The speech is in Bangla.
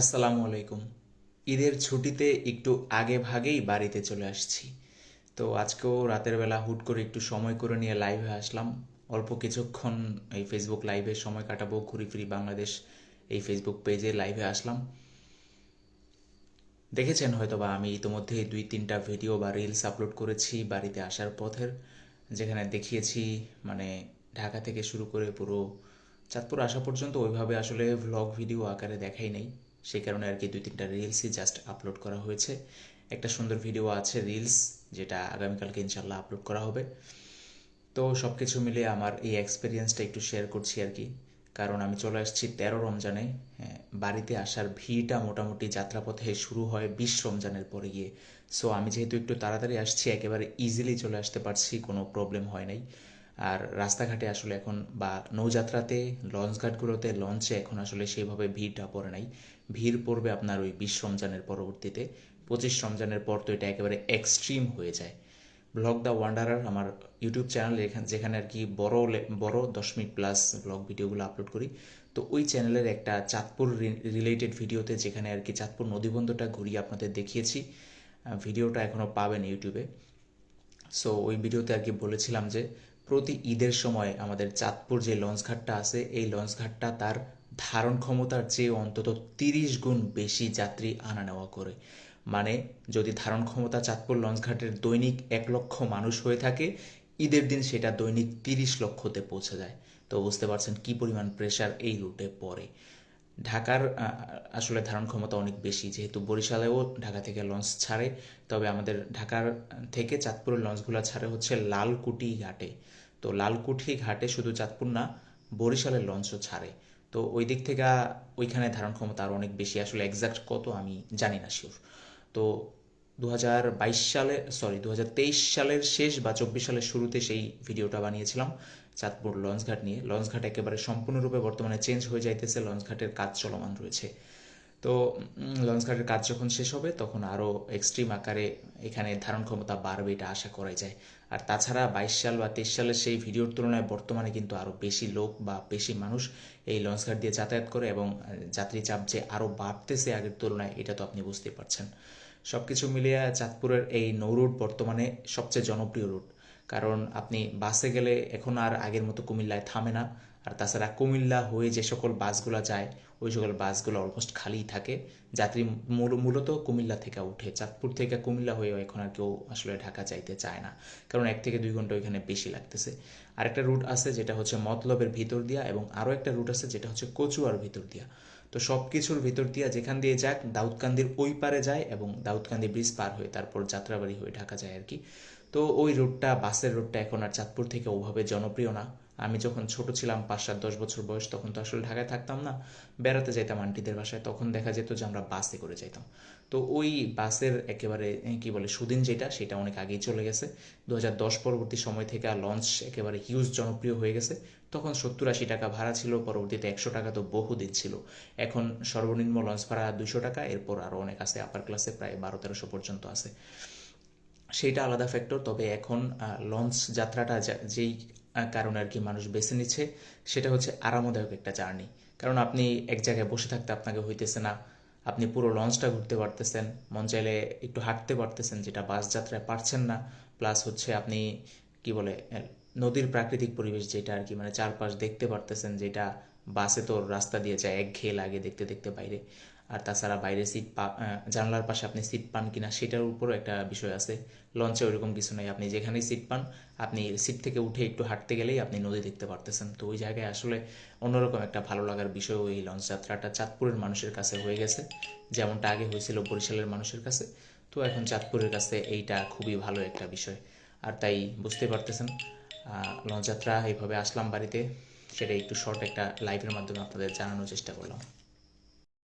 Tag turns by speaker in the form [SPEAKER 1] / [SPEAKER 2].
[SPEAKER 1] আসসালামু আলাইকুম। ঈদের ছুটিতে একটু আগে ভাগেই বাড়িতে চলে আসছি। তো আজকেও রাতের বেলা হুট করে একটু সময় করে নিয়ে লাইভে আসলাম। অল্প কিছুক্ষণ এই ফেসবুক লাইভে সময় কাটাবো, ঘুরি ফিরি বাংলাদেশ এই ফেসবুক পেজে লাইভে আসলাম। দেখেছেন হয়তো বা আমি ইতোমধ্যে দুই তিনটা ভিডিও বা রিলস আপলোড করেছি বাড়িতে আসার পথের, যেখানে দেখিয়েছি মানে ঢাকা থেকে শুরু করে পুরো চাঁদপুর আসা পর্যন্ত ওইভাবে আসলে ভ্লগ ভিডিও আকারে দেখাই নেই। সেই কারণে আর কি দুই তিনটা রিলসই জাস্ট আপলোড করা হয়েছে। একটা সুন্দর ভিডিও আছে রিলস যেটা আগামীকালকে ইনশাল্লাহ আপলোড করা হবে। তো সব কিছু মিলে আমার এই এক্সপিরিয়েন্সটা একটু শেয়ার করছি আর কি। কারণ আমি চলে আসছি তেরো রমজানে হ্যাঁ, বাড়িতে আসার ভিড়টা মোটামুটি যাত্রাপথে শুরু হয় বিশ রমজানের পরে গিয়ে। সো আমি যেহেতু একটু তাড়াতাড়ি আসছি একেবারে ইজিলি চলে আসতে পারছি কোনো প্রবলেম হয় নাই। আর রাস্তাঘাটে আসলে এখন বা নৌযাত্রাতে লঞ্চ ঘাটগুলোতে লঞ্চে এখন আসলে সেইভাবে ভিড়টা পড়ে নাই। ভিড় পড়বে আপনার ওই বিশ রমজানের পরবর্তীতে। পঁচিশ রমজানের পর তো এটা একেবারে এক্সট্রিম হয়ে যায়। ব্লগ দ্য ওয়ান্ডারার আমার ইউটিউব চ্যানেল যেখানে আর কি বড় বড় দশ মিনিট প্লাস ব্লগ ভিডিওগুলো আপলোড করি। তো ওই চ্যানেলের একটা চাঁদপুর রিলেটেড ভিডিওতে যেখানে আর কি চাঁদপুর নদীবন্ধটা ঘুরিয়ে আপনাদের দেখিয়েছি। ভিডিওটা এখনও পাবেন ইউটিউবে সো ওই ভিডিওতে আর কি বলেছিলাম যে প্রতি ঈদের সময় আমাদের চাঁদপুর যে লঞ্চ ঘাটটা আছে, এই লঞ্চ ঘাটটা তার ধারণ ক্ষমতার চেয়ে অন্তত তিরিশ গুণ বেশি যাত্রী আনা নেওয়া করে। মানে যদি ধারণ ক্ষমতা চাঁদপুর লঞ্চ ঘাটের দৈনিক এক লক্ষ মানুষ হয়ে থাকে, ঈদের দিন সেটা দৈনিক তিরিশ লক্ষতে পৌঁছে যায়। তো বুঝতে পারছেন কি পরিমাণ প্রেশার এই রুটে পড়ে। ঢাকার আসলে ধারণ ক্ষমতা অনেক বেশি। যেহেতু বরিশালেও ঢাকা থেকে লঞ্চ ছাড়ে, তবে আমাদের ঢাকার থেকে চাঁদপুরের লঞ্চগুলো ছাড়ে হচ্ছে লালকুটি ঘাটে। তো লালকুঠি ঘাটে শুধু চাঁদপুর না, বরিশালের লঞ্চও ছাড়ে। তো ওই দিক থেকে ওইখানে ধারণ ক্ষমতা আরও অনেক বেশি। আসলে একজ্যাক্ট কত আমি জানি না শিওর তো দু হাজার বাইশ সালে সরি দু হাজার তেইশ সালের শেষ বা চব্বিশ সালের শুরুতে সেই ভিডিওটা বানিয়েছিলাম, চাঁদপুর লঞ্চঘাট নিয়ে। লঞ্চঘাট একেবারে সম্পূর্ণরূপে বর্তমানে চেঞ্জ হয়ে যাইতেছে লঞ্চঘাটের কাজ চলমান রয়েছে। তো লঞ্চঘাটের কাজ যখন শেষ হবে, তখন আরও এক্সট্রিম আকারে এখানে ধারণ ক্ষমতা বাড়বে এটা আশা করাই যায়। আর তাছাড়া বাইশ সাল বা তেইশ সালের সেই ভিডিওর তুলনায় বর্তমানে কিন্তু আরও বেশি লোক বা বেশি মানুষ এই লঞ্চঘাট দিয়ে যাতায়াত করে এবং যাত্রী চাপ যে আরও বাড়তেছে আগের তুলনায়, এটা তো আপনি বুঝতেই পারছেন। সব কিছু মিলিয়ে চাঁদপুরের এই নৌ রুট বর্তমানে সবচেয়ে জনপ্রিয় রুট। কারণ আপনি বাসে গেলে এখন আর আগের মতো কুমিল্লায় থামে না। আর তাছাড়া কুমিল্লা হয়ে যে সকল বাসগুলো যায়, ওই সকল বাসগুলো অলমোস্ট খালিই থাকে। যাত্রী মূল- মূলত কুমিল্লা থেকে উঠে, চাঁদপুর থেকে কুমিল্লা হয়েও এখন আর কেউ আসলে ঢাকা যাইতে চায় না। কারণ এক থেকে দুই ঘণ্টা ওইখানে বেশি লাগতেছে। আরেকটা রুট আছে যেটা হচ্ছে মতলবের ভিতর দিয়া এবং আরও একটা রুট আছে যেটা হচ্ছে কচুয়ার ভিতর দিয়া। তো সব কিছুর ভিতর দিয়া যেখান দিয়ে যাক, দাউদকান্দির ওই পারে যায় এবং দাউদকান্দি ব্রিজ পার হয়ে তারপর যাত্রাবাড়ি হয়ে ঢাকা যায় আর কি। তো ওই রুটটা বাসের রুটটা এখন আর চাঁদপুর থেকে ওভাবে জনপ্রিয় না। আমি যখন ছোট ছিলাম, পাঁচ সাত, দশ বছর বয়স, তখন তো আসলে ঢাকায় থাকতাম না। বেড়াতে যাইতাম আন্টিদের বাসায়, তখন দেখা যেত যে আমরা বাসে করে যাইতাম। তো ওই বাসের একেবারে কি বলে, সুদিন যেটা, সেটা অনেক আগেই চলে গেছে। দু দশ পরবর্তী সময় থেকে আর লঞ্চ একেবারে হিউজ জনপ্রিয় হয়ে গেছে। তখন সত্তর আশি টাকা ভাড়া ছিল, পরবর্তীতে একশো টাকা তো বহুদিন ছিল। এখন সর্বনিম্ন লঞ্চ ভাড়া দুশো টাকা, এরপর আরও অনেক আছে আপার ক্লাসে প্রায় বারো তেরোশো পর্যন্ত আছে। সেইটা আলাদা ফ্যাক্টর তবে এখন লঞ্চ যাত্রাটা যেই কারণে আর কি মানুষ বেছে নিচ্ছে, সেটা হচ্ছে আরামদায়ক একটা জার্নি। কারণ আপনি এক জায়গায় বসে থাকতে আপনাকে হইতেছে না। আপনি পুরো লঞ্চটা ঘুরতে পারতেছেন, মন চাইলে একটু হাঁটতে পারতেছেন, যেটা বাস যাত্রায় পারছেন না। প্লাস হচ্ছে আপনি, কি বলে নদীর প্রাকৃতিক পরিবেশ যেটা আর কি মানে চারপাশ দেখতে পারতেছেন, যেটা বাসে তো রাস্তা দিয়ে যায় একঘেয়ে লাগে দেখতে দেখতে বাইরে। আর তাছাড়া বাইরে সিট পা জানলার পাশে আপনি সিট পান কিনা সেটার উপরও একটা বিষয় আছে। লঞ্চে ওইরকম কিছু নেই। আপনি যেখানেই সিট পান, আপনি সিট থেকে উঠে একটু হাঁটতে গেলেই আপনি নদী দেখতে পারতেছেন। তো ওই জায়গায় আসলে অন্যরকম একটা ভালো লাগার বিষয় ওই লঞ্চ যাত্রাটা চাঁদপুরের মানুষের কাছে হয়ে গেছে। যেমনটা আগে হয়েছিল বরিশালের মানুষের কাছে। তো এখন চাঁদপুরের কাছে এইটা খুবই ভালো একটা বিষয়। আর তাই বুঝতে পারতেছেন লঞ্চ যাত্রা এইভাবে আসলাম বাড়িতে। সেটা একটু শর্ট একটা লাইভের মাধ্যমে আপনাদের জানানোর চেষ্টা করলাম।